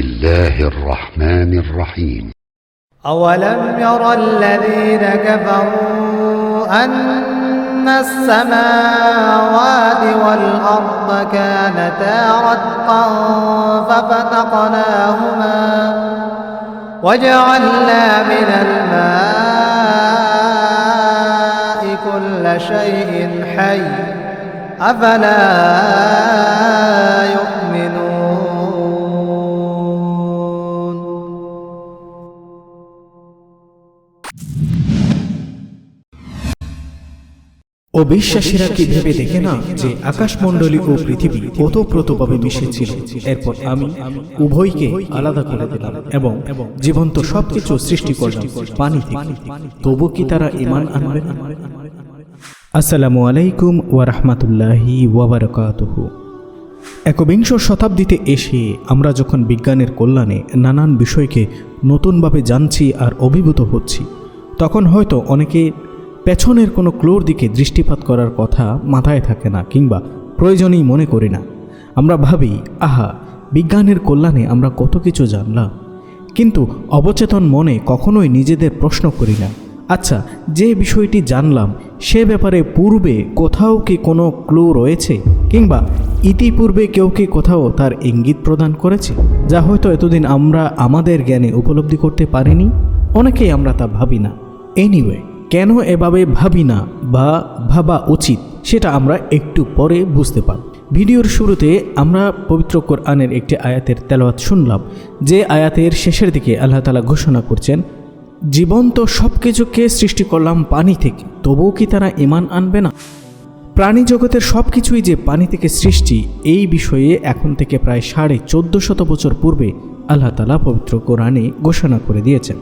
الله الرحمن الرحيم. أولم ير الذين كفروا أن السماوات والأرض كانتا رتقا ففتقناهما وجعلنا من الماء كل شيء حي. أفلا يؤمنون ও বিশ্বাসীরা কি ভেবে দেখে না যে আকাশমণ্ডলী ও পৃথিবী ওতপ্রোতভাবে মিশেছিল। এরপর আমি উভয়কে আলাদা করে দিলাম এবং জীবন্ত সবকিছু সৃষ্টি করলাম পানি থেকে। তবু কি তারা ইমান আনবে? না আসসালামু আলাইকুম ওয়া রাহমাতুল্লাহি ওয়া বারাকাতুহু। একবিংশ শতাব্দীতে এসে আমরা যখন বিজ্ঞানের কল্যাণে নানান বিষয়কে নতুনভাবে জানছি আর অভিভূত হচ্ছি তখন হয়তো অনেকে পেছনের কোনো ক্লোর দিকে দৃষ্টিপাত করার কথা মাথায় থাকে না কিংবা প্রয়োজনই মনে করি না। আমরা ভাবি, আহা, বিজ্ঞানের কল্যাণে আমরা কত কিছু জানলাম। কিন্তু অবচেতন মনে কখনোই নিজেদের প্রশ্ন করি না আচ্ছা যে বিষয়টি জানলাম, সে ব্যাপারে পূর্বে কোথাও কি কোনো ক্লু রয়েছে? কিংবা, ইতিপূর্বে কেউ কি কোথাও তার ইঙ্গিত প্রদান করেছে, যা হয়তো এতদিন আমরা আমাদের জ্ঞানে উপলব্ধি করতে পারিনি? অনেকেই আমরা তা ভাবি না। এনিওয়ে কেন এভাবে ভাবি না বা ভাবা উচিত, সেটা আমরা একটু পরে বুঝতে পারব। ভিডিওর শুরুতে আমরা পবিত্র কোরআনের একটি আয়াতের তেলাওয়াত শুনলাম, যে আয়াতের শেষের দিকে আল্লাহ তালা ঘোষণা করছেন, জীবন্ত সব কিছুকে সৃষ্টি করলাম পানি থেকে, তবুও কি তারা ইমান আনবে না? প্রাণী জগতের সব কিছুই যে পানি থেকে সৃষ্টি, এই বিষয়ে এখন থেকে প্রায় সাড়ে চোদ্দ শত বছর পূর্বে আল্লাহ তালা পবিত্র কোরআনে ঘোষণা করে দিয়েছেন।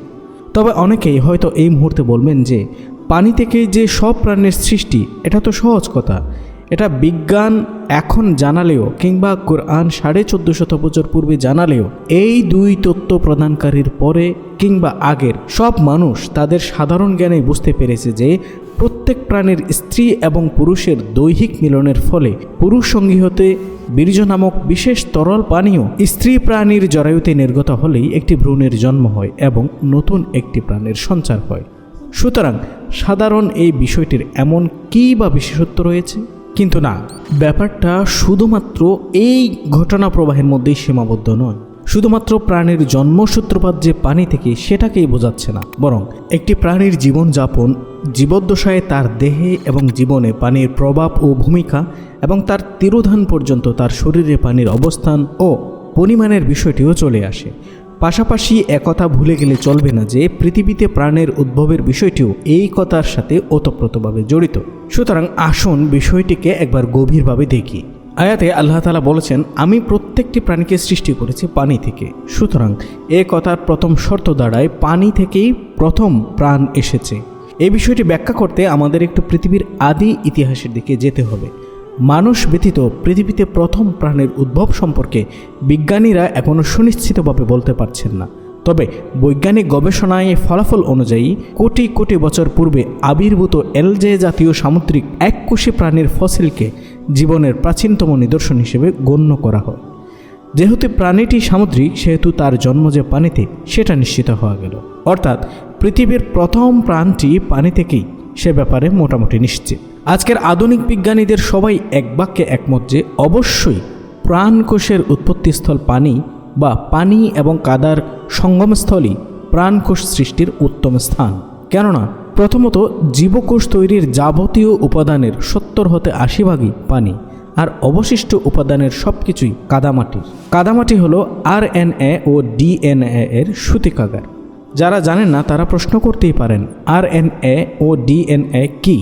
তবে অনেকেই হয়তো এই মুহূর্তে বলবেন যে, পানি থেকে যে সব প্রাণের সৃষ্টি, এটা তো সহজ কথা। এটা বিজ্ঞান এখন জানালেও কিংবা কোরআন সাড়ে চোদ্দ শত বছর পূর্বে জানালেও এই দুই তত্ত্ব প্রদানকারীর পরে কিংবা আগের সব মানুষ তাদের সাধারণ জ্ঞানে বুঝতে পেরেছে যে, প্রত্যেক প্রাণীর স্ত্রী এবং পুরুষের দৈহিক মিলনের ফলে পুরুষ সঙ্গী হতে বীর্য নামক বিশেষ তরল পানীয় স্ত্রী প্রাণীর জরায়ুতে নির্গত হলেই একটি ভ্রূণের জন্ম হয় এবং নতুন একটি প্রাণের সঞ্চার হয়। সুতরাং সাধারণ এই বিষয়টির এমন কী বা বিশেষত্ব রয়েছে? কিন্তু না, ব্যাপারটা শুধুমাত্র এই ঘটনা প্রবাহের মধ্যেই সীমাবদ্ধ নয়। শুধুমাত্র প্রাণীর জন্মসূত্রপাত যে পানি থেকে সেটাকেই বোঝাচ্ছে না, বরং একটি প্রাণীর জীবনযাপন, জীবদ্দশায় তার দেহে এবং জীবনে পানির প্রভাব ও ভূমিকা, এবং তার তিরোধান পর্যন্ত তার শরীরে পানির অবস্থান ও পরিমাণের বিষয়টিও চলে আসে। পাশাপাশি একথা ভুলে গেলে চলবে না যে, পৃথিবীতে প্রাণের উদ্ভবের বিষয়টিও এই কথার সাথে ওতপ্রোতভাবে জড়িত। সুতরাং আসুন বিষয়টিকে একবার গভীরভাবে দেখি। আয়াতে আল্লাহ তালা বলেছেন, আমি প্রত্যেকটি প্রাণীকে সৃষ্টি করেছি পানি থেকে। সুতরাং এ কথার প্রথম শর্ত দাঁড়ায় পানি থেকেই প্রথম প্রাণ এসেছে। এই বিষয়টি ব্যাখ্যা করতে আমাদের একটু পৃথিবীর আদি ইতিহাসের দিকে যেতে হবে। মানুষ ব্যতীত পৃথিবীতে প্রথম প্রাণের উদ্ভব সম্পর্কে বিজ্ঞানীরা এখনও সুনিশ্চিতভাবে বলতে পারছেন না। তবে বৈজ্ঞানিক গবেষণায় ফলাফল অনুযায়ী কোটি কোটি বছর পূর্বে আবির্ভূত এলজে জাতীয় সামুদ্রিক এককোষী প্রাণীর ফসিলকে জীবনের প্রাচীনতম নিদর্শন হিসেবে গণ্য করা হয়। যেহেতু প্রাণীটি সামুদ্রিক, সেহেতু তার জন্ম যে পানিতে, সেটা নিশ্চিত হওয়া গেল। অর্থাৎ পৃথিবীর প্রথম প্রাণটি পানি থেকেই সে ব্যাপারে মোটামুটি নিশ্চিত। আজকের আধুনিক বিজ্ঞানীদের সবাই এক বাক্যে একমত যে অবশ্যই প্রাণকোষের উৎপত্তিস্থল পানি বা পানি এবং কাদার সঙ্গমস্থলই প্রাণকোষ সৃষ্টির উত্তম স্থান। কেননা প্রথমত জীবকোষ তৈরির যাবতীয় উপাদানের সত্তর হতে আশি ভাগই পানি, আর অবশিষ্ট উপাদানের সব কিছুই কাদামাটি। কাদামাটি হলো আর ও ডিএনএ এর সূতিকাগার। যারা জানেন না, তারা প্রশ্ন করতেই পারেন আর ও ডিএনএ কি?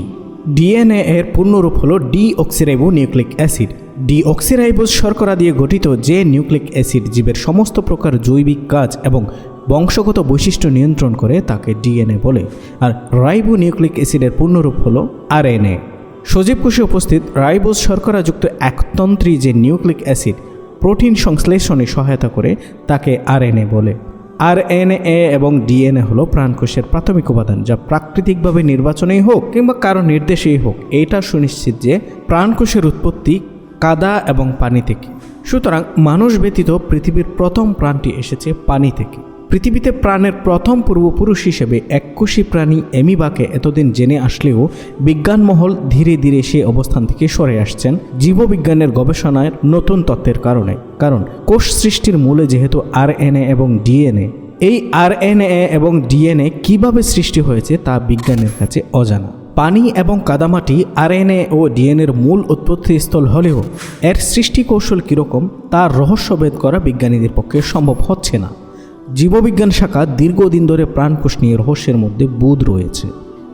ডিএনএ এর পূর্ণরূপ হলো ডিঅক্সিরাইবো নিউক্লিক অ্যাসিড। ডিঅক্সিরাইবোজ শর্করা দিয়ে গঠিত যে নিউক্লিক অ্যাসিড, জীবের সমস্ত প্রকার জৈবিক কাজ এবং বংশগত বৈশিষ্ট্য নিয়ন্ত্রণ করে তাকে ডিএনএ বলে। আর রাইবো নিউক্লিক অ্যাসিডের পূর্ণরূপ হলো আরএনএ। সজীব কোষে উপস্থিত রাইবোজ শর্করাযুক্ত একতন্ত্রী যে নিউক্লিক অ্যাসিড প্রোটিন সংশ্লেষণে সহায়তা করে, তাকে আরএনএ বলে। আরএনএ এবং ডিএনএ হলো প্রাণকোষের প্রাথমিক উপাদান, যা প্রাকৃতিকভাবে নির্বাচনেই হোক কিংবা কারও নির্দেশেই হোক। এটা সুনিশ্চিত যে প্রাণকোষের উৎপত্তি কাদা এবং পানি থেকে। সুতরাং মানুষ ব্যতীত পৃথিবীর প্রথম প্রাণটি এসেছে পানি থেকে। পৃথিবীতে প্রাণের প্রথম পূর্বপুরুষ হিসেবে এককোষী প্রাণী এমিবাকে এতদিন জেনে আসলেও বিজ্ঞানমহল ধীরে ধীরে সে অবস্থান থেকে সরে আসছেন জীববিজ্ঞানের গবেষণায় নতুন তত্ত্বের কারণে। কারণ কোষ সৃষ্টির মূলে যেহেতু আরএনএ এবং ডিএনএ, এই আরএনএ এবং ডিএনএ কীভাবে সৃষ্টি হয়েছে তা বিজ্ঞানের কাছে অজানা। পানি এবং কাদামাটি আরএনএ ও ডিএনএর মূল উৎপত্তিস্থল হলেও এর সৃষ্টি কৌশল কীরকম তার রহস্যভেদ করা বিজ্ঞানীদের পক্ষে সম্ভব হচ্ছে না। জীববিজ্ঞান শাখা দীর্ঘদিন ধরে প্রাণকোষ নিয়ে রহস্যের মধ্যে বুধ রয়েছে।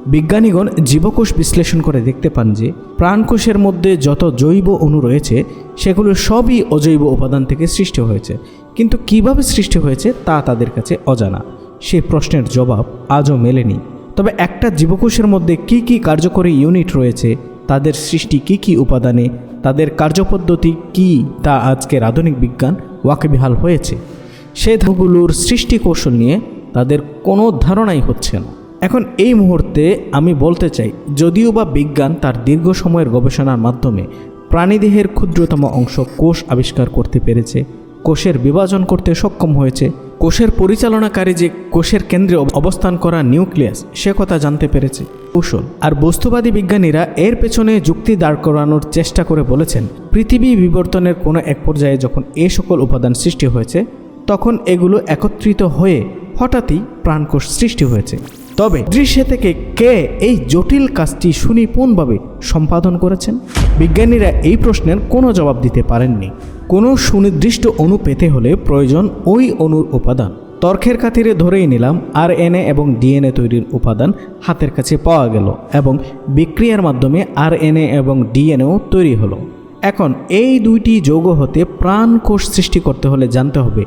বিজ্ঞানীগণ জীবকোষ বিশ্লেষণ করে দেখতে পান যে, প্রাণকোষের মধ্যে যত জৈব অণু রয়েছে, সেগুলো সবই অজৈব উপাদান থেকে সৃষ্টি হয়েছে। কিন্তু কীভাবে সৃষ্টি হয়েছে তা তাদের কাছে অজানা। সেই প্রশ্নের জবাব আজও মেলেনি। তবে একটা জীবকোষের মধ্যে কি কি কার্যকরী ইউনিট রয়েছে, তাদের সৃষ্টি কি কি উপাদানে, তাদের কার্যপদ্ধতি কি তা আজকের আধুনিক বিজ্ঞান ওয়াকিবিহাল হয়েছে। সে ধাগুলোর সৃষ্টি কৌশল নিয়ে তাদের কোনো ধারণাই হচ্ছে না। এখন এই মুহূর্তে আমি বলতে চাই, যদিও বা বিজ্ঞান তার দীর্ঘ সময়ের গবেষণার মাধ্যমে প্রাণীদেহের ক্ষুদ্রতম অংশ কোষ আবিষ্কার করতে পেরেছে, কোষের বিভাজন করতে সক্ষম হয়েছে, কোষের পরিচালনাকারী যে কোষের কেন্দ্রে অবস্থান করা নিউক্লিয়াস, সে কথা জানতে পেরেছে। কৌশল, আর বস্তুবাদী বিজ্ঞানীরা এর পেছনে যুক্তি দাঁড় করানোর চেষ্টা করে বলেছেন, পৃথিবী বিবর্তনের কোনো এক পর্যায়ে যখন এ সকল উপাদান সৃষ্টি হয়েছে তখন এগুলো একত্রিত হয়ে হঠাৎই প্রাণকোষ সৃষ্টি হয়েছে। তবে দৃশ্যে থেকে কে এই জটিল কাজটি সুনিপুণভাবে সম্পাদন করেছেন? বিজ্ঞানীরা এই প্রশ্নের কোনো জবাব দিতে পারেননি। কোনো সুনির্দিষ্ট অণু পেতে হলে প্রয়োজন ওই অণুর উপাদান। তর্কের খাতিরে ধরেই নিলাম আর এবং ডিএনএ তৈরির উপাদান হাতের কাছে পাওয়া গেল এবং বিক্রিয়ার মাধ্যমে আর এবং ডিএনএও তৈরি হলো। এখন এই দুইটি যৌগ হতে প্রাণকোষ সৃষ্টি করতে হলে জানতে হবে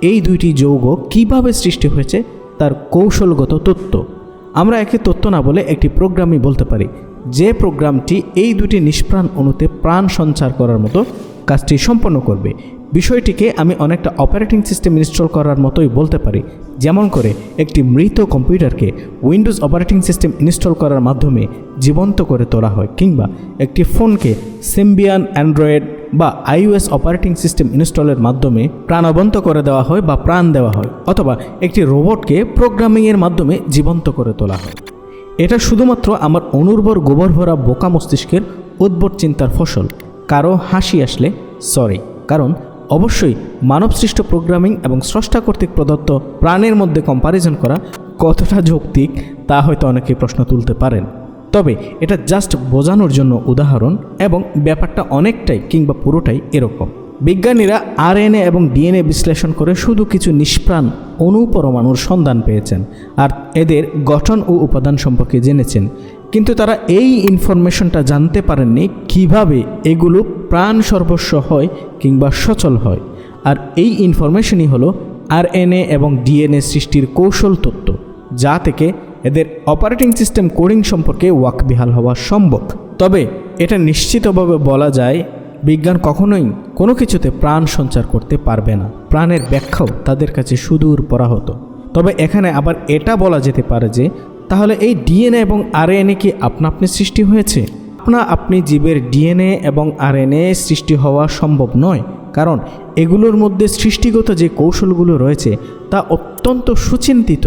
এই দুইটি যৌগ কীভাবে সৃষ্টি হয়েছে তার কৌশলগত তত্ত্ব। আমরা একে তত্ত্ব না বলে একটি প্রোগ্রামই বলতে পারি। যে প্রোগ্রামটি এই দুটি নিষ্প্রাণ অণুতে প্রাণ সঞ্চার করার মতো কাজটি সম্পন্ন করবে। বিষয়টিকে আমি অনেকটা অপারেটিং সিস্টেম ইনস্টল করার মতোই বলতে পারি। যেমন করে একটি মৃত কম্পিউটারকে উইন্ডোজ অপারেটিং সিস্টেম ইনস্টল করার মাধ্যমে জীবন্ত করে তোলা হয়, কিংবা একটি ফোনকে সিম্বিয়ান অ্যান্ড্রয়েড বা আইওএস অপারেটিং সিস্টেম ইনস্টলের মাধ্যমে প্রাণবন্ত করে দেওয়া হয় বা প্রাণ দেওয়া হয়, অথবা একটি রোবটকে প্রোগ্রামিংয়ের মাধ্যমে জীবন্ত করে তোলা হয়। এটা শুধুমাত্র আমার অনুর্বর গোবর ভরা বোকা মস্তিষ্কের উদ্ভট চিন্তার ফসল। কারও হাসি আসলে সরি কারণ অবশ্যই মানবসৃষ্ট প্রোগ্রামিং এবং স্রষ্টা কর্তৃক প্রদত্ত প্রাণের মধ্যে কম্পারিজন করা কতটা যৌক্তিক, তা হয়তো অনেকে প্রশ্ন তুলতে পারেন। তবে এটা জাস্ট বোঝানোর জন্য উদাহরণ এবং ব্যাপারটা অনেকটাই কিংবা পুরোটাই এরকম। বিজ্ঞানীরা আরএনএ এবং ডিএনএ বিশ্লেষণ করে শুধু কিছু নিষ্প্রাণ অনুপরমাণুর সন্ধান পেয়েছেন আর এদের গঠন ও উপাদান সম্পর্কে জেনেছেন। কিন্তু তারা এই ইনফরমেশনটা জানতে পারেননি কীভাবে এগুলো প্রাণ সর্বস্ব হয় কিংবা সচল হয়। আর এই ইনফরমেশনই হলো আরএনএ এবং ডিএনএ সৃষ্টির কৌশল তত্ত্ব, যা থেকে এদের অপারেটিং সিস্টেম কোডিং সম্পর্কে ওয়াকবিহাল হওয়া সম্ভব। তবে এটা নিশ্চিতভাবে বলা যায়, বিজ্ঞান কখনোই কোনো কিছুতে প্রাণ সঞ্চার করতে পারবে না। প্রাণের ব্যাখ্যাও তাদের কাছে সুদূর পরাহত। তবে এখানে আবার এটা বলা যেতে পারে যে, তাহলে এই ডিএনএ এবং আরএনএ কি আপনা আপনি সৃষ্টি হয়েছে? আপনা আপনি জীবের ডিএনএ এবং আরএনএ সৃষ্টি হওয়া সম্ভব নয়, কারণ এগুলোর মধ্যে সৃষ্টিগত যে কৌশলগুলো রয়েছে তা অত্যন্ত সুচিন্তিত,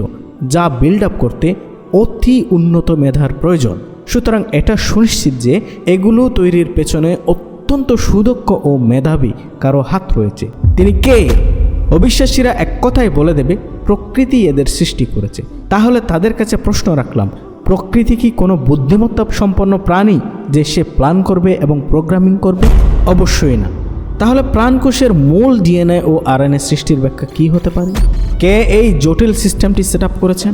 যা বিল্ড আপ করতে অতি উন্নত মেধার প্রয়োজন। সুতরাং এটা সুনিশ্চিত যে এগুলো তৈরির পেছনে অত্যন্ত সুদক্ষ ও মেধাবী কারও হাত রয়েছে। তিনি কে? অবিশ্বাসীরা এক কথায় বলে দেবে, প্রকৃতি এদের সৃষ্টি করেছে। তাহলে তাদের কাছে প্রশ্ন রাখলাম, প্রকৃতি কি কোনো বুদ্ধিমত্তা সম্পন্ন প্রাণী যে সে প্ল্যান করবে এবং প্রোগ্রামিং করবে? অবশ্যই না। তাহলে প্রাণকোষের মূল ডিএনএ ও আরএনএ সৃষ্টির ব্যাখ্যা কী হতে পারে? কে এই জটিল সিস্টেমটি সেট করেছেন?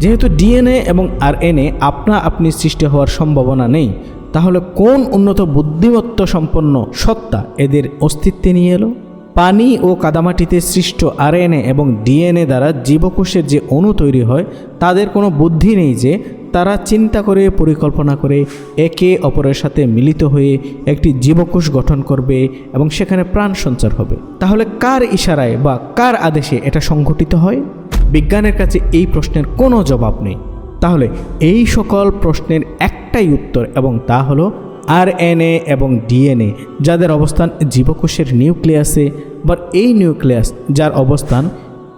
যেহেতু ডিএনএ এবং আরএনএ আপনা আপনি সৃষ্টি হওয়ার সম্ভাবনা নেই, তাহলে কোন উন্নত বুদ্ধিমত্তা সম্পন্ন সত্তা এদের অস্তিত্বে নিয়ে এলো? পানি ও কাদামাটিতে সৃষ্ট আরএনএ এবং ডিএনএ দ্বারা জীবকোষের যে অণু তৈরি হয়, তাদের কোনো বুদ্ধি নেই যে তারা চিন্তা করে, পরিকল্পনা করে, একে অপরের সাথে মিলিত হয়ে একটি জীবকোষ গঠন করবে এবং সেখানে প্রাণ সঞ্চার হবে। তাহলে কার ইশারায় বা কার আদেশে এটা সংঘটিত হয়? বিজ্ঞানের কাছে এই প্রশ্নের কোনো জবাব নেই। তাহলে এই সকল প্রশ্নের একটাই উত্তর এবং তা হলো আর এবং ডিএনএ, যাদের অবস্থান জীবকোষের নিউক্লিয়াসে বা এই নিউক্লিয়াস যার অবস্থান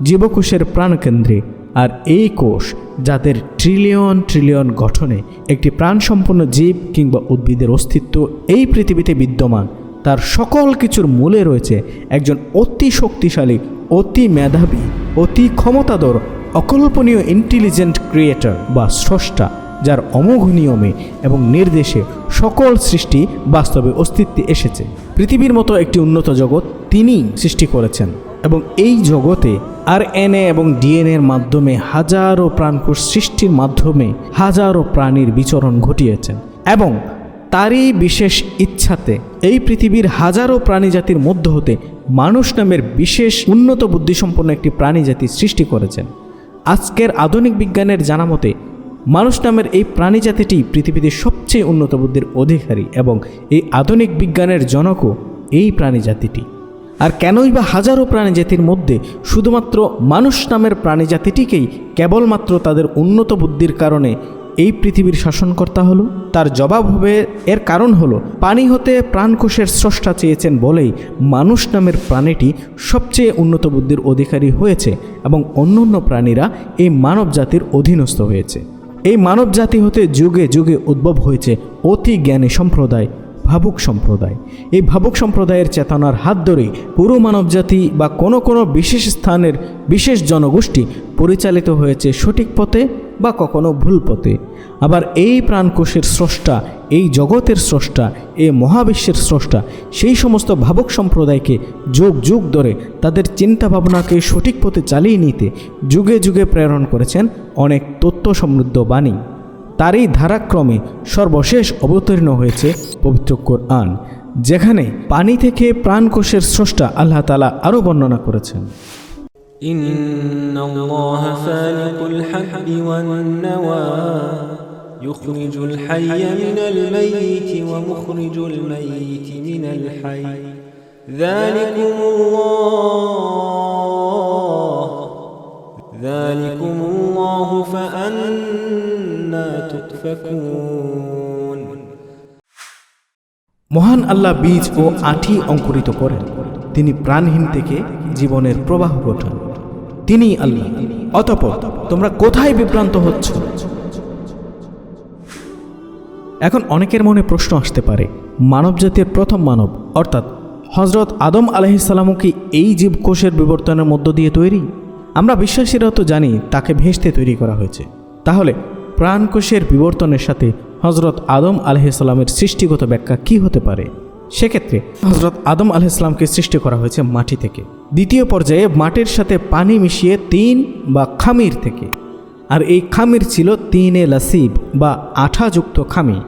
জীবকোষের প্রাণকেন্দ্রে, আর এই কোষ যাদের ট্রিলিয়ন ট্রিলিয়ন গঠনে একটি প্রাণসম্পন্ন জীব কিংবা উদ্ভিদের অস্তিত্ব এই পৃথিবীতে বিদ্যমান, তার সকল কিছুর মূলে রয়েছে একজন অতি শক্তিশালী, অতি মেধাবী অতি ক্ষমতাধর, অকল্পনীয় ইন্টেলিজেন্ট ক্রিয়েটর বা স্রষ্টা, যার অমোঘ নিয়মে এবং নির্দেশে সকল সৃষ্টি বাস্তবে অস্তিত্বে এসেছে। পৃথিবীর মতো একটি উন্নত জগৎ তিনি সৃষ্টি করেছেন এবং এই জগতে আর এনএ এবং ডিএনএর মাধ্যমে হাজারো প্রাণকোষ সৃষ্টির মাধ্যমে হাজারো প্রাণীর বিচরণ ঘটিয়েছেন এবং তারই বিশেষ ইচ্ছাতে এই পৃথিবীর হাজারো প্রাণীজাতির মধ্য হতে মানুষ নামের বিশেষ উন্নত বুদ্ধিসম্পন্ন একটি প্রাণীজাতি সৃষ্টি করেছেন। আজকের আধুনিক বিজ্ঞানের জানা মতে মানুষ নামের এই প্রাণীজাতিটি পৃথিবীতে সবচেয়ে উন্নত বুদ্ধির অধিকারী এবং এই আধুনিক বিজ্ঞানের জনকও এই প্রাণীজাতিটি আর কেনই বা হাজারো প্রাণীজাতির মধ্যে শুধুমাত্র মানুষ নামের প্রাণীজাতিটিকেই কেবলমাত্র তাদের উন্নত বুদ্ধির কারণে এই পৃথিবীর শাসনকর্তা হলো, তার জবাব হবে, এর কারণ হলো, পানি হতে প্রাণকোষের স্রষ্টা চেয়েছেন বলেই মানুষ নামের প্রাণীটি সবচেয়ে উন্নত বুদ্ধির অধিকারী হয়েছে এবং অন্য অন্য প্রাণীরা এই মানব জাতির অধীনস্থ হয়েছে। এই মানব জাতি হতে যুগে যুগে উদ্ভব হয়েছে অতি জ্ঞানী সম্প্রদায় ভাবুক সম্প্রদায়। এই ভাবুক সম্প্রদায়ের চেতনার হাত ধরেই পুরো মানবজাতি বা কোনো কোনো বিশেষ স্থানের বিশেষ জনগোষ্ঠী পরিচালিত হয়েছে সঠিক পথে বা কখনো ভুল পথে। আবার এই প্রাণকোষের স্রষ্টা, এই জগতের স্রষ্টা এই মহাবিশ্বের স্রষ্টা, সেই সমস্ত ভাবুক সম্প্রদায়কে যুগ যুগ ধরে তাদের চিন্তা ভাবনাকে সঠিক পথে চালিয়ে নিতে যুগে যুগে প্রেরণ করেছেন অনেক তথ্য সমৃদ্ধ বাণী। তারই ধারাক্রমে সর্বশেষ অবতীর্ণ হয়েছে পবিত্র কোরআন যেখানে পানি থেকে প্রাণকোষের স্রষ্টা আল্লাহ তালা আরও বর্ণনা করেছেন إن الله فالق الحب والنوى يخرج الحي من الميت ومخرج الميت من الحي ذلكم الله ذلكم الله فأنا تؤفكون মহান আল্লাহ বীজ ও আঠি অঙ্কুরিত করেন। তিনি প্রাণহীন থেকে জীবনের প্রবাহ গঠন। তিনি আল্লাহ। অতপর তোমরা কোথায় বিভ্রান্ত হচ্ছ? এখন অনেকের মনে প্রশ্ন আসতে পারে, মানবজাতির প্রথম মানব, অর্থাৎ হজরত আদম আলহিসাল্লামও কি এই জীবকোষের বিবর্তনের মধ্য দিয়ে তৈরি? আমরা বিশ্বাসীরা তো জানি তাকে ভেসতে তৈরি করা হয়েছে। তাহলে প্রাণকোষের বিবর্তনের সাথে হজরত আদম আলহিসাল্লামের সৃষ্টিগত ব্যাখ্যা কি হতে পারে? সেক্ষেত্রে হজরত আদম আলহিসামকে সৃষ্টি করা হয়েছে মাটি থেকে। দ্বিতীয় পর্যায়ে মাটির সাথে পানি মিশিয়ে তিন বা খামির থেকে। আর এই খামির ছিল তিনে লাসিব বা আঠাযুক্ত খামি।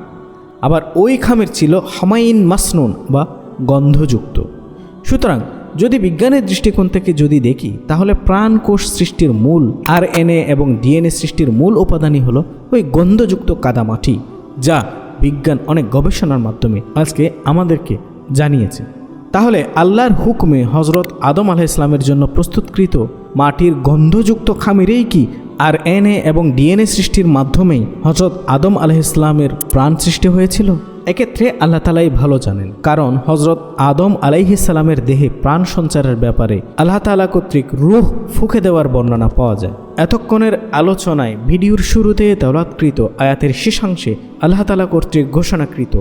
আবার ওই খামির ছিল হামাইন মাসনুন বা গন্ধযুক্ত। সুতরাং যদি বিজ্ঞানের দৃষ্টিকোণ থেকে যদি দেখি, তাহলে প্রাণ কোষ সৃষ্টির মূল আর এবং ডিএনএ সৃষ্টির মূল উপাদানই হলো ওই গন্ধযুক্ত কাদামাটি যা বিজ্ঞান অনেক গবেষণার মাধ্যমে আজকে আমাদেরকে জানিয়েছে। তাহলে আল্লাহর হুকমে হজরত আদম আলাহ ইসলামের জন্য প্রস্তুতকৃত মাটির গন্ধযুক্ত খামিরেই কি আর এনএ এবং ডিএনএ সৃষ্টির মাধ্যমেই হজরত আদম আলাহ ইসলামের প্রাণ সৃষ্টি হয়েছিল? এক্ষেত্রে আল্লাহ তালাই ভালো জানেন, কারণ হজরত আদম আলাইহিসালামের দেহে প্রাণ সঞ্চারের ব্যাপারে আল্লাহ তালা কর্তৃক রুহ ফুঁকে দেওয়ার বর্ণনা পাওয়া যায়। এতক্ষণের আলোচনায় ভিডিওর শুরুতে দৌলাৎকৃত আয়াতের শেষাংশে আল্লাহ তালা কর্তৃক ঘোষণাকৃত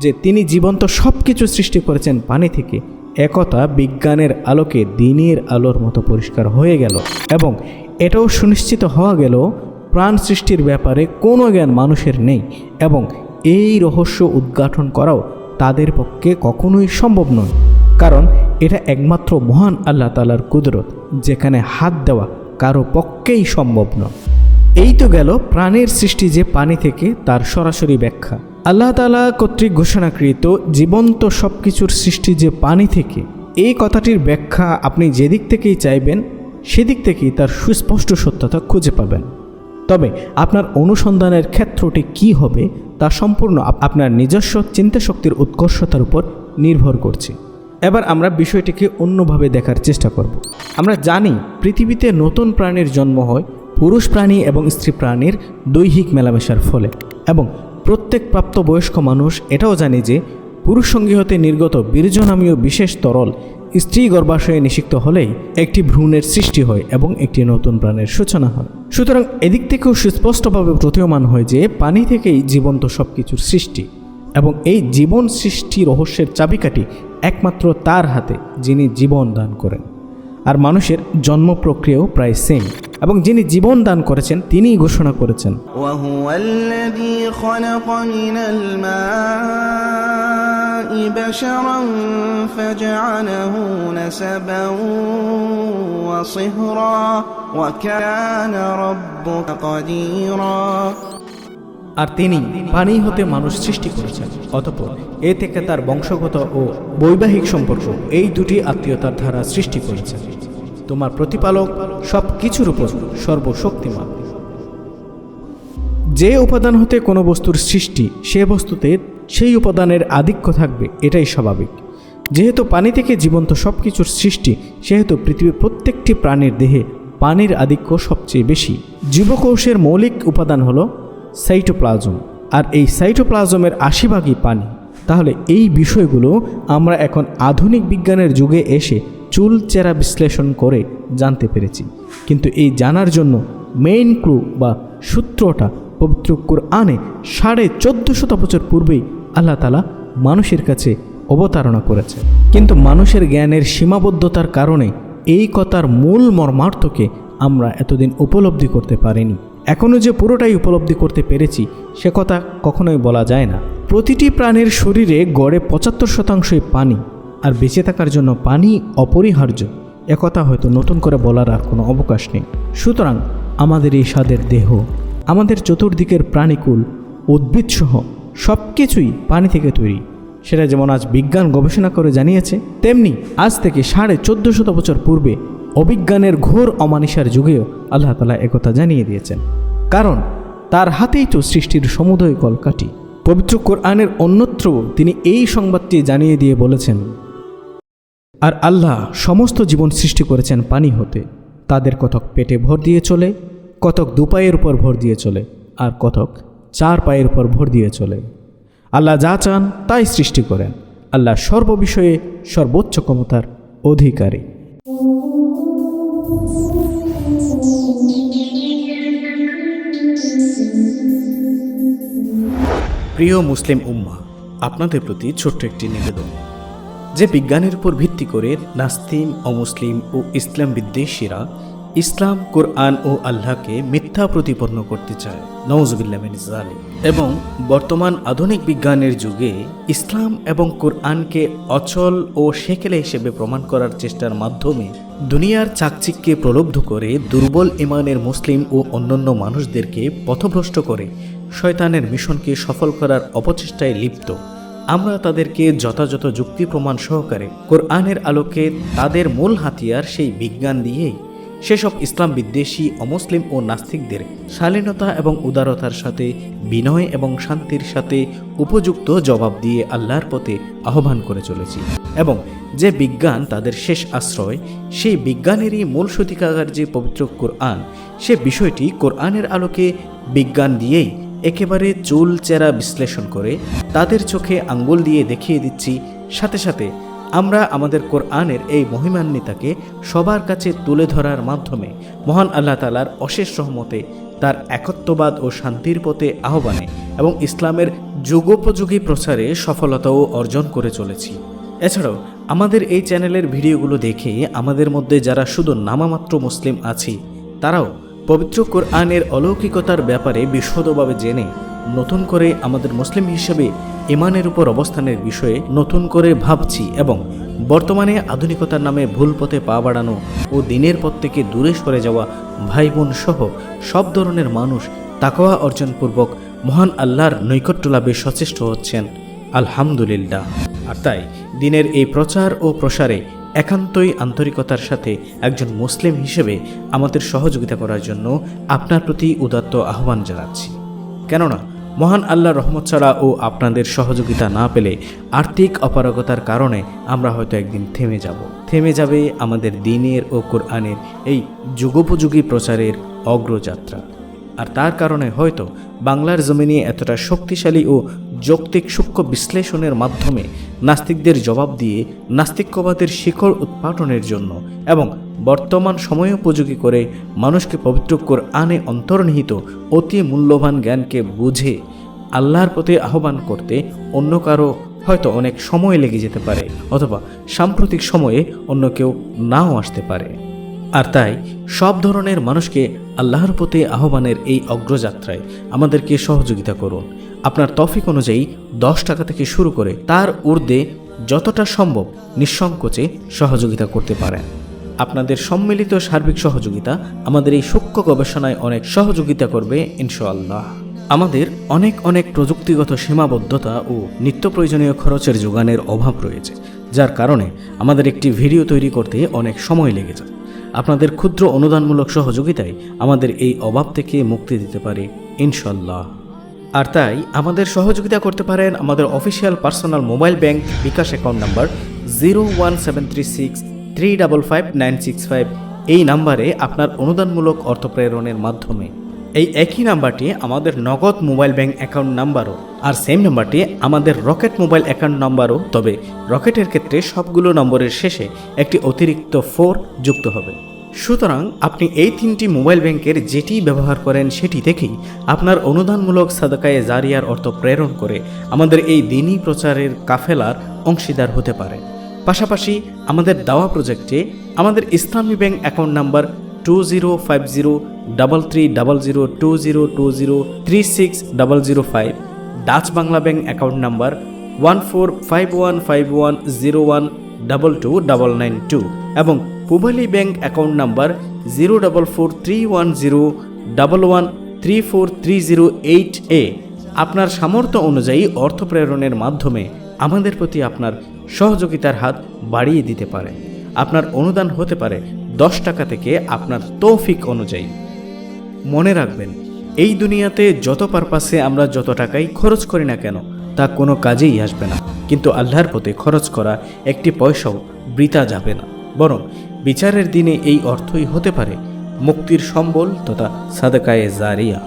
যে তিনি জীবন্ত সব কিছু সৃষ্টি করেছেন পানি থেকে একতা বিজ্ঞানের আলোকে দিনের আলোর মতো পরিষ্কার হয়ে গেল এবং এটাও সুনিশ্চিত হওয়া গেল, প্রাণ সৃষ্টির ব্যাপারে কোনো জ্ঞান মানুষের নেই এবং এই রহস্য উদ্ঘাটন করাও তাদের পক্ষে কখনোই সম্ভব নয়। কারণ এটা একমাত্র মহান আল্লাহ তালার কুদরত, যেখানে হাত দেওয়া কারও পক্ষেই সম্ভব নয়। এই তো গেল প্রাণের সৃষ্টি যে পানি থেকে তার সরাসরি ব্যাখ্যা। আল্লাহ তালা কর্তৃক ঘোষণাকৃত জীবন্ত সব কিছুর সৃষ্টি যে পানি থেকে, এই কথাটির ব্যাখ্যা আপনি যেদিক থেকেই চাইবেন, সেদিক থেকেই তার সুস্পষ্ট সত্যতা খুঁজে পাবেন। তবে আপনার অনুসন্ধানের ক্ষেত্রটি কি হবে তা সম্পূর্ণ আপনার নিজস্ব চিন্তাশক্তির উৎকর্ষতার উপর নির্ভর করছে। এবার আমরা বিষয়টিকে অন্যভাবে দেখার চেষ্টা করব। আমরা জানি, পৃথিবীতে নতুন প্রাণীর জন্ম হয় পুরুষ প্রাণী এবং স্ত্রী প্রাণীর দৈহিক মেলামেশার ফলে। এবং প্রত্যেক প্রাপ্তবয়স্ক মানুষ এটাও জানে যে, পুরুষ সঙ্গী হতে নির্গত বীর্য নামীয় বিশেষ তরল স্ত্রী গর্ভাশয়ে নিষিক্ত হলেই একটি ভ্রূণের সৃষ্টি হয় এবং একটি নতুন প্রাণের সূচনা হয়। সুতরাং এদিক থেকেও সুস্পষ্টভাবে প্রতীয়মান হয় যে পানি থেকেই জীবন্ত সব কিছুর সৃষ্টি এবং এই জীবন সৃষ্টি রহস্যের চাবিকাঠি একমাত্র তার হাতে যিনি জীবন দান করেন। আর মানুষের জন্ম প্রক্রিয়াও প্রায় সেম এবং যিনি জীবন দান করেছেন তিনিই ঘোষণা করেছেন। وهو الذي خلق من الماء بشرا فجعله نسبا وصهرا وكان ربك قديرا আর তিনি পানি হতে মানুষ সৃষ্টি করেছেন অতঃপর এ থেকে তার বংশগত ও বৈবাহিক সম্পর্ক এই দুটি আত্মীয়তার ধারা সৃষ্টি করেছেন তোমার প্রতিপালক সব কিছুর উপর সর্বশক্তিমান যে উপাদান হতে কোনো বস্তুর সৃষ্টি সে বস্তুতে সেই উপাদানের আধিক্য থাকবে, এটাই স্বাভাবিক। যেহেতু পানি থেকে জীবন্ত সব কিছুর সৃষ্টি, সেহেতু পৃথিবীর প্রত্যেকটি প্রাণীর দেহে পানির আধিক্য সবচেয়ে বেশি। জীবকোষের মৌলিক উপাদান হলো সাইটোপ্লাজম। আর এই সাইটোপ্লাজমের আশি ভাগই পানি। তাহলে এই বিষয়গুলো আমরা এখন আধুনিক বিজ্ঞানের যুগে এসে চুল চেরা বিশ্লেষণ করে জানতে পেরেছি। কিন্তু এই জানার জন্য মেইন ক্লু বা সূত্রটা পবিত্র কোরআনে সাড়ে চোদ্দ শত বছর পূর্বেই আল্লাহ তালা মানুষের কাছে অবতারণা করেছে। কিন্তু মানুষের জ্ঞানের সীমাবদ্ধতার কারণে এই কথার মূল মর্মার্থকে আমরা এতদিন উপলব্ধি করতে পারিনি। এখনও যে পুরোটাই উপলব্ধি করতে পেরেছি, সে কথা কখনোই বলা যায় না। প্রতিটি প্রাণীর শরীরে গড়ে পঁচাত্তর শতাংশই পানি, আর বেঁচে থাকার জন্য পানি অপরিহার্য। একথা হয়তো নতুন করে বলার আর কোনো অবকাশ নেই। সুতরাং আমাদের এই স্বাদের দেহ, আমাদের চতুর্দিকের প্রাণীকুল, উদ্ভিদসহ সব কিছুই পানি থেকে তৈরি। সেটা যেমন আজ বিজ্ঞান গবেষণা করে জানিয়েছে, তেমনি আজ থেকে সাড়ে চোদ্দ শত বছর পূর্বে অবিজ্ঞানের ঘোর অমানিসার যুগেও আল্লাহ তালা একথা জানিয়ে দিয়েছেন। কারণ তার হাতেই তো সৃষ্টির সমুদয় কলকাঠি। পবিত্র কোরআনের অন্যত্র তিনি এই সংবাদটি জানিয়ে দিয়ে বলেছেন, আর আল্লাহ সমস্ত জীবন সৃষ্টি করেছেন পানি হতে। তাদের কতক পেটে ভর দিয়ে চলে, কতক দুপায়ের উপর ভর দিয়ে চলে, আর কতক চার পায়ের উপর ভর দিয়ে চলে। আল্লাহ যা চান তাই সৃষ্টি করেন। আল্লাহ সর্ববিষয়ে সর্বোচ্চ ক্ষমতার অধিকারী। প্রিয় মুসলিম উম্মা, আপনাদের প্রতি ছোট্ট একটি নিবেদন। যে বিজ্ঞানের উপর ভিত্তি করে নাস্তিম অমুসলিম ও ইসলাম বিদ্বেষীরা ইসলাম, কোরআন ও আল্লাহকে মিথ্যা প্রতিপন্ন করতে চায়। নওয়াজবিল্লামিনী এবং বর্তমান আধুনিক বিজ্ঞানের যুগে ইসলাম এবং কোরআনকে অচল ও সেকেলে হিসেবে প্রমাণ করার চেষ্টার মাধ্যমে দুনিয়ার চাকচিককে প্রলব্ধ করে দুর্বল ইমানের মুসলিম ও অন্যান্য মানুষদেরকে পথভ্রষ্ট করে শয়তানের মিশনকে সফল করার অপচেষ্টায় লিপ্ত। আমরা তাদেরকে যথাযথ যুক্তি প্রমাণ সহকারে কোরআনের আলোকে তাদের মূল হাতিয়ার সেই বিজ্ঞান দিয়েই সেসব ইসলাম বিদ্বেষী অমুসলিম ও নাস্তিকদের শালীনতা এবং উদারতার সাথে, বিনয় এবং শান্তির সাথে উপযুক্ত জবাব দিয়ে আল্লাহর পথে আহ্বান করে চলেছি। এবং যে বিজ্ঞান তাদের শেষ আশ্রয়, সেই বিজ্ঞানেরই মূল সতিকাগার যে পবিত্র কোরআন, সে বিষয়টি কোরআনের আলোকে বিজ্ঞান দিয়েই একেবারে চুল চেরা বিশ্লেষণ করে, তাদের চোখে আঙ্গুল দিয়ে দেখিয়ে দিচ্ছি, সাথে সাথে আমরা আমাদের কোরআনের এই মহিমান্বিতাকে সবার কাছে তুলে ধরার মাধ্যমে মহান আল্লাহ তালার অশেষ রহমতে তার একত্ববাদ ও শান্তির পথে আহ্বানে এবং ইসলামের যুগোপযোগী প্রচারে সফলতাও অর্জন করে চলেছি। এছাড়াও আমাদের এই চ্যানেলের ভিডিওগুলো দেখে আমাদের মধ্যে যারা শুধু নামামাত্র মুসলিম আছি, তারাও পবিত্র কোরআনের অলৌকিকতার ব্যাপারে বিশদভাবে জেনে নতুন করে আমাদের মুসলিম হিসেবে ইমানের উপর অবস্থানের বিষয়ে নতুন করে ভাবছি এবং বর্তমানে আধুনিকতার নামে ভুল পথে পা বাড়ানো ও দিনের পথ থেকে দূরে সরে যাওয়া ভাই বোন সহ সব ধরনের মানুষ তাকওয়া অর্জনপূর্বক মহান আল্লাহর নৈকট্য লাভে সচেষ্ট হচ্ছেন। আলহামদুলিল্লাহ। আর তাই দিনের এই প্রচার ও প্রসারে একান্তই আন্তরিকতার সাথে একজন মুসলিম হিসেবে আমাদের সহযোগিতা করার জন্য আপনার প্রতি উদাত্ত আহ্বান জানাচ্ছি। কেননা মহান আল্লাহ রহমত ছাড়া ও আপনাদের সহযোগিতা না পেলে আর্থিক অপারগতার কারণে আমরা হয়তো একদিন থেমে যাব। থেমে যাবে আমাদের দিনের ও কোরআনের এই যুগোপযোগী প্রচারের অগ্রযাত্রা। আর তার কারণে হয়তো বাংলার জমিনে এতটা শক্তিশালী ও যৌক্তিক সূক্ষ্ম বিশ্লেষণের মাধ্যমে নাস্তিকদের জবাব দিয়ে নাস্তিক্যবাদের শিখর উৎপাটনের জন্য এবং বর্তমান সময়োপযোগী করে মানুষকে পবিত্র আনে অন্তর্নিহিত অতি মূল্যবান জ্ঞানকে বুঝে আল্লাহর প্রতি আহ্বান করতে অন্য কারও হয়তো অনেক সময় লেগে যেতে পারে অথবা সাম্প্রতিক সময়ে অন্য কেউ নাও আসতে পারে। আর তাই সব ধরনের মানুষকে আল্লাহর প্রতি আহ্বানের এই অগ্রযাত্রায় আমাদেরকে সহযোগিতা করুন। আপনার তফিক অনুযায়ী দশ টাকা থেকে শুরু করে তার ঊর্ধ্বে যতটা সম্ভব নিঃসংকোচে সহযোগিতা করতে পারেন। আপনাদের সম্মিলিত সার্বিক সহযোগিতা আমাদের এই সূক্ষ্ম গবেষণায় অনেক সহযোগিতা করবে, ইনশাআল্লাহ। আমাদের অনেক অনেক প্রযুক্তিগত সীমাবদ্ধতা ও নিত্য প্রয়োজনীয় খরচের যোগানের অভাব রয়েছে, যার কারণে আমাদের একটি ভিডিও তৈরি করতে অনেক সময় লেগে যায়। আপনাদের ক্ষুদ্র অনুদানমূলক সহযোগিতায় আমাদের এই অভাব থেকে মুক্তি দিতে পারে ইনশাল্লাহ আর তাই আমাদের সহযোগিতা করতে পারেন আমাদের official personal mobile bank bKash account number zero one seven three six three double five nine six five এই নাম্বারে আপনার অনুদানমূলক অর্থ প্রেরণের মাধ্যমে। এই একই নাম্বারটি আমাদের নগদ মোবাইল ব্যাংক অ্যাকাউন্ট নাম্বারও, আর সেম নাম্বারটি আমাদের রকেট মোবাইল অ্যাকাউন্ট নাম্বারও। তবে রকেটের ক্ষেত্রে সবগুলো নম্বরের শেষে একটি অতিরিক্ত ফোর যুক্ত হবে। সুতরাং আপনি এই তিনটি মোবাইল ব্যাংকের যেটি ব্যবহার করেন সেটি থেকেই আপনার অনুদানমূলক সাদাকায়ে জারিয়ার অর্থ প্রেরণ করে আমাদের এই দিনই প্রচারের কাফেলার অংশীদার হতে পারে। পাশাপাশি আমাদের দাওয়া প্রজেক্টে আমাদের Islami bank account number two zero five zero, double three, double zero, two zero two zero, three six, double zero five, Dutch Bangla bank account number one four five one five one zero one double two double nine two এবং Pubali bank account number zero double four three one zero, double one three four three zero eight এ। আপনার সামর্থ্য অনুযায়ী অর্থ প্রেরণের মাধ্যমে আমাদের প্রতি আপনার সহযোগিতার হাত বাড়িয়ে দিতে পারে। আপনার অনুদান হতে পারে দশ টাকা থেকে আপনার তৌফিক অনুযায়ী। মনে রাখবেন, এই দুনিয়াতে যত পারপাসে আমরা যত টাকাই খরচ করি না কেন, তা কোনো কাজেই আসবে না। কিন্তু আল্লাহর পথে খরচ করা একটি পয়সাও বৃথা যাবে না। বরং বিচারের দিনে এই অর্থই হতে পারে মুক্তির সম্বল তথা সাদাকায়ে জারিয়া।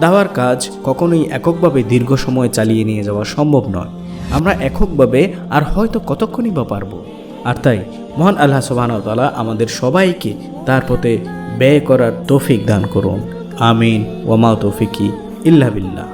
দাওয়ার কাজ কখনোই এককভাবে দীর্ঘ সময় চালিয়ে নিয়ে যাওয়া সম্ভব নয়। আমরা এককভাবে আর হয়তো কতক্ষণই বা পারব। আর তাই মহান আল্লাহ সুবাহতালা আমাদের সবাইকে তার পথে ব্যয় করার তৌফিক দান করুন। আমিন। ওমা তৌফিকি ইল্লা বিল্লাহ।